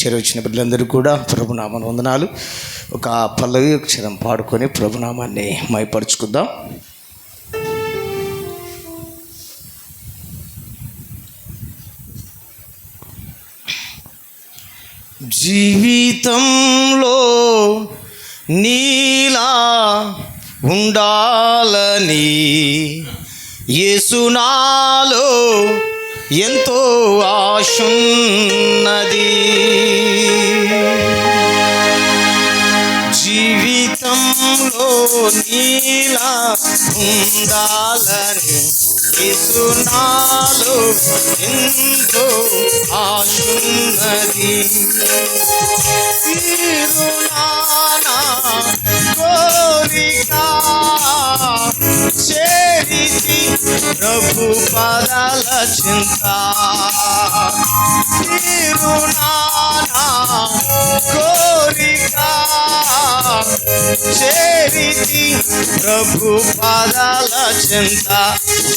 చేరవచ్చిన బిడ్డలందరూ కూడా ప్రభునామన వందనాలు. ఒక పల్లవి అక్షరం పాడుకొని ప్రభునామాన్ని మైపరుచుకుందాం. జీవితంలో నీలా ఉండాలని యేసునాలో ఎంతో ఆశున్నది. జీవితంలో నీలా ఉండాలని ఇసునాలో ఎంతో ఆశున్నది. కోరిగా ప్రభు పదల చింత. తీరునానా కోరిక చేరితి ప్రభు పదాల చింత.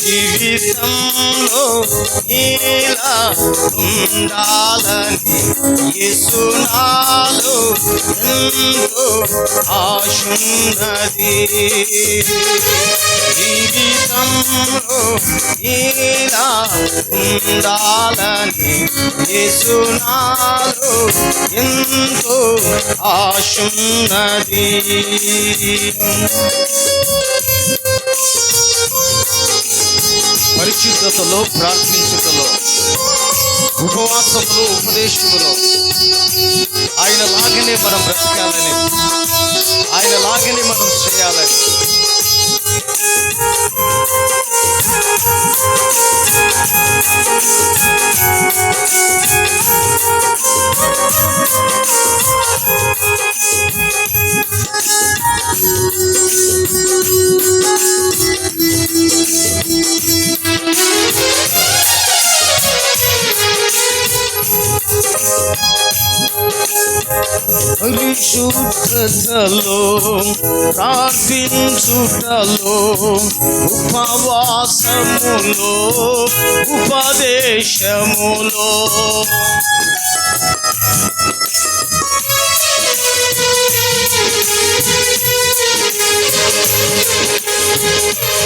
జీవితంలో నీలా ఉండాలని ఇసునాలు ఎంతో ఆశున్నది జీవితంలో నీలా ఉండాలని యేసునాలో ఎంతో ఆశున్నది. పరిశుద్ధతలో ప్రార్థించుటలో ఉపవాసములో ఉపదేశములో ఆయన లాగనే మనం బ్రతకాలని ఆయన లాగనే మనం చేయాలని పరిశుద్ధతలో ప్రార్థించుటలో ఉపవాసములో ఉపదేశములో.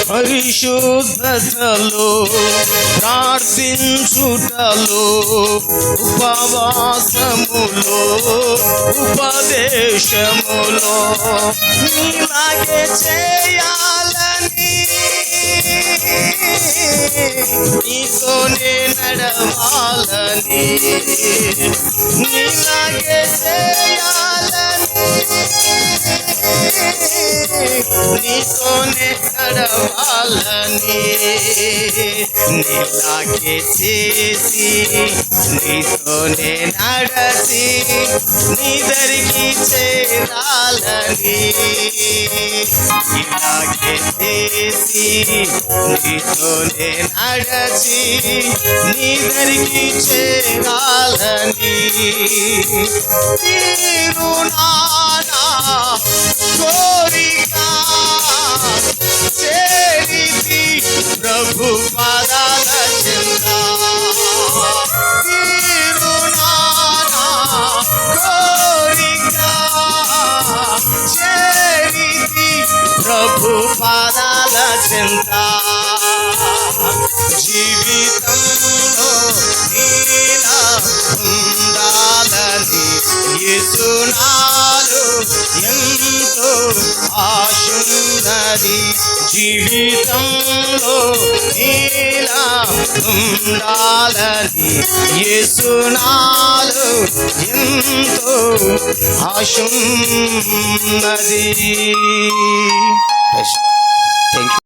పరిశుద్ధతలో ప్రార్థించుటలో ఉపవాసములో ఉపదేశములో నీలాగే చేయాలని నీతోనే నడవాలని నీలాగే చేయాలని నీతోనే నడవాలి నడవాలని నీలాగే చేసి నీతోనే నడసి నీదరికి చేరాలని. ఇలాగే చేసి నీతోనే నడసి నీదరికి చేరాలని. తీరునానా ప్రభు పాదాల చింత. జీవితంలో నీలా ఉండాలని యేసునాలు ఎంతో ఆశున్నది జీవితంలో నీలా ఉండాలని యేసునాలు ఎంతో ఆశున్నది Thank you.